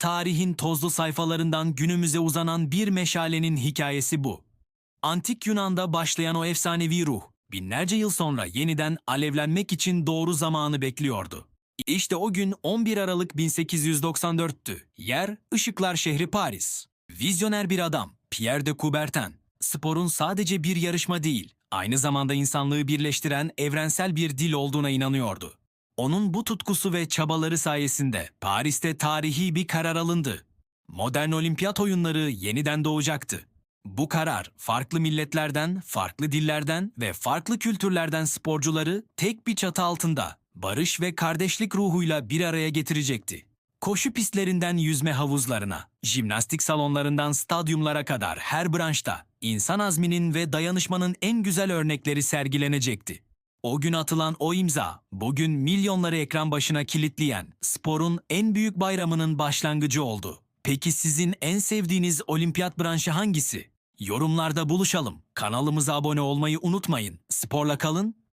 Tarihin tozlu sayfalarından günümüze uzanan bir meşalenin hikayesi bu. Antik Yunan'da başlayan o efsanevi ruh, binlerce yıl sonra yeniden alevlenmek için doğru zamanı bekliyordu. İşte o gün 11 Aralık 1894'tü. Yer, ışıklar şehri Paris. Vizyoner bir adam, Pierre de Coubertin. Sporun sadece bir yarışma değil, aynı zamanda insanlığı birleştiren evrensel bir dil olduğuna inanıyordu. Onun bu tutkusu ve çabaları sayesinde Paris'te tarihi bir karar alındı. Modern olimpiyat oyunları yeniden doğacaktı. Bu karar farklı milletlerden, farklı dillerden ve farklı kültürlerden sporcuları tek bir çatı altında barış ve kardeşlik ruhuyla bir araya getirecekti. Koşu pistlerinden yüzme havuzlarına, jimnastik salonlarından stadyumlara kadar her branşta insan azminin ve dayanışmanın en güzel örnekleri sergilenecekti. O gün atılan o imza, bugün milyonları ekran başına kilitleyen sporun en büyük bayramının başlangıcı oldu. Peki sizin en sevdiğiniz olimpiyat branşı hangisi? Yorumlarda buluşalım. Kanalımıza abone olmayı unutmayın. Sporla kalın,